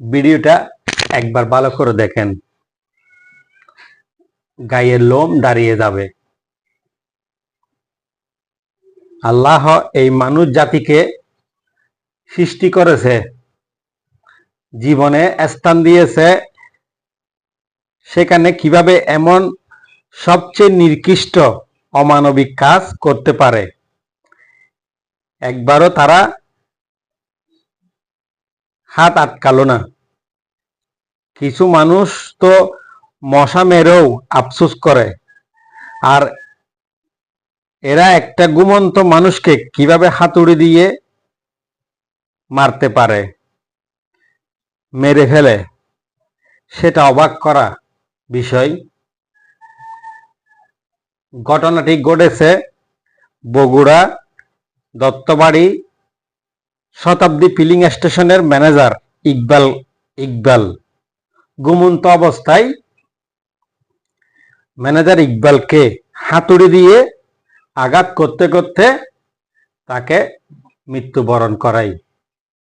ভিডিওটা একবার ভালো করে দেখেন। গায়ের লোম দাঁড়িয়ে যাবে। আল্লাহ এই মানুষ জাতিকে সৃষ্টি করেছে। জীবনে স্থান দিয়েছে। সেখানে কীভাবে এমন সবচেয়ে নির্কৃষ্ট অমানবিক কাজ করতে পারে? একবারও তারা হাত আটকালো না। কিছু মানুষ তো মশা মেরেও আফসোস করে। আর এরা একটা গুমন্ত মানুষকে কীভাবে হাতুড়ি দিয়ে মারতে পারে, মেরে ফেলে, সেটা অবাক করা বিষয়। ঘটনাটি ঘটেছে বগুড়া দত্তবাড়ি শতাব্দী ফিলিং স্টেশনের ম্যানেজার ইকবাল ইকবাল। ঘুমন্ত অবস্থায় ম্যানেজার ইকবালকে হাতুড়ি দিয়ে আঘাত করতে করতে তাকে মৃত্যুবরণ করাই